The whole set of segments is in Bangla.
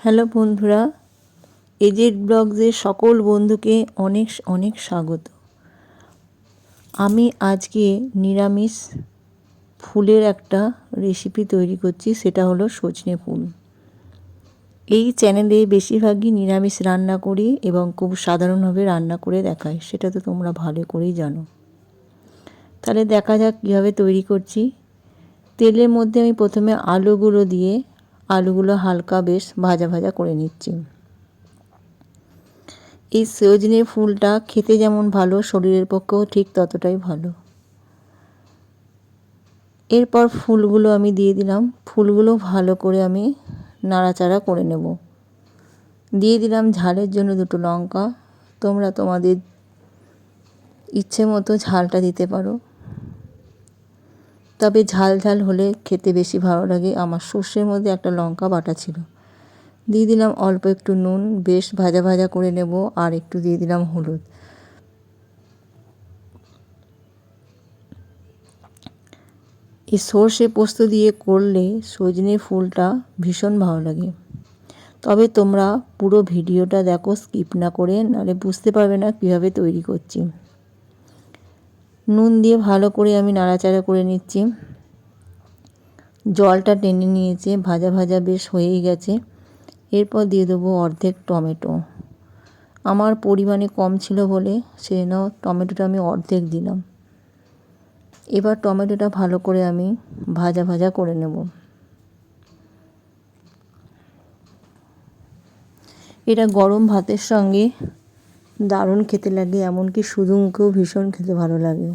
হ্যালো বন্ধুরা, এজেড ব্লগসের সকল বন্ধুকে অনেক অনেক স্বাগত। আমি আজকে নিরামিষ ফুলের একটা রেসিপি তৈরি করছি, সেটা হলো সজনে ফুল। এই চ্যানেলে বেশিরভাগই নিরামিষ রান্না করি এবং খুব সাধারণভাবে রান্না করে দেখাই, সেটা তো তোমরা ভালো করেই জানো। তাহলে দেখা যাক কীভাবে তৈরি করছি। তেলের মধ্যে আমি প্রথমে আলুগুলো দিয়ে আলুগুলো হালকা বেশ ভাজা ভাজা করে নিচ্ছি। এই সজনে ফুলটা খেতে যেমন ভালো, শরীরের পক্ষেও ঠিক ততটাই ভালো। এরপর ফুলগুলো আমি দিয়ে দিলাম। ফুলগুলো ভালো করে আমি নাড়াচাড়া করে নেব। দিয়ে দিলাম ঝালের জন্য দুটো লঙ্কা। তোমরা তোমাদের ইচ্ছে মতো ঝালটা দিতে পারো। তবে ঝাল ঝাল হলে খেতে বেশি ভালো লাগে। আমার সর্ষের মধ্যে একটা লঙ্কা বাটা ছিল। দিয়ে দিলাম অল্প একটু নুন, বেশ ভাজা ভাজা করে নেব আর একটু দিয়ে দিলাম হলুদ। এই সর্ষে পোস্ত দিয়ে করলে সজনে ফুলটা ভীষণ ভালো লাগে। তবে তোমরা পুরো ভিডিওটা দেখো, স্কিপ না করে, নাহলে বুঝতে পারবে না কীভাবে তৈরি করছি। নুন দিয়ে ভালো করে আমি নাড়াচাড়া করে নিচ্ছি। জলটা টেনে নিয়েছে, ভাজা ভাজা বেশ হয়েই গেছে। এরপর দিয়ে দেবো অর্ধেক টমেটো। আমার পরিমাণে কম ছিল বলে সেজন্য টমেটোটা আমি অর্ধেক দিলাম। এবার টমেটোটা ভালো করে আমি ভাজা ভাজা করে নেব। এটা গরম ভাতের সঙ্গে দারুণ খেতে লাগে, এমনকি মুখেও ভীষণ খেতে ভালো লাগে।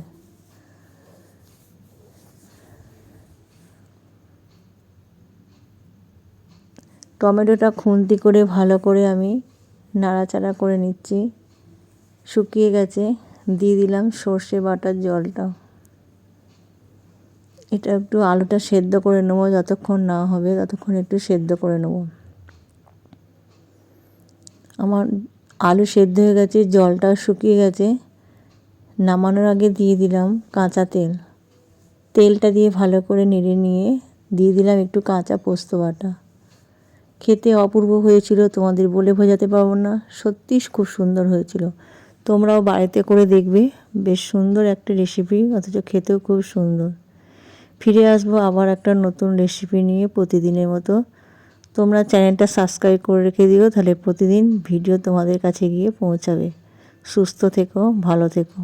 টমেটোটা খুন্তি করে ভালো করে আমি নাড়াচাড়া করে নিচ্ছি। শুকিয়ে গেছে, দিয়ে দিলাম সর্ষে বাটার জলটা। এটা একটু আলুটা সেদ্ধ করে নেব, যতক্ষণ না হবে ততক্ষণ একটু সেদ্ধ করে নেব। আমার আলু সেদ্ধ হয়ে গেছে, জলটা শুকিয়ে গেছে। নামানোর আগে দিয়ে দিলাম কাঁচা তেল। তেলটা দিয়ে ভালো করে নেড়ে নিয়ে দিয়ে দিলাম একটু কাঁচা পোস্ত বাটা। খেতে অপূর্ব হয়েছিল, তোমাদের বলে বোঝাতে পারব না। সত্যি খুব সুন্দর হয়েছিল। তোমরাও বাড়িতে করে দেখবে, বেশ সুন্দর একটা রেসিপি অথচ খেতেও খুব সুন্দর। ফিরে আসব আবার একটা নতুন রেসিপি নিয়ে প্রতিদিনের মতো। তোমরা চ্যানেলটা সাবস্ক্রাইব করে রেখে দিও, তাহলে প্রতিদিন ভিডিও তোমাদের কাছে গিয়ে পৌঁছাবে। সুস্থ থেকো, ভালো থেকো।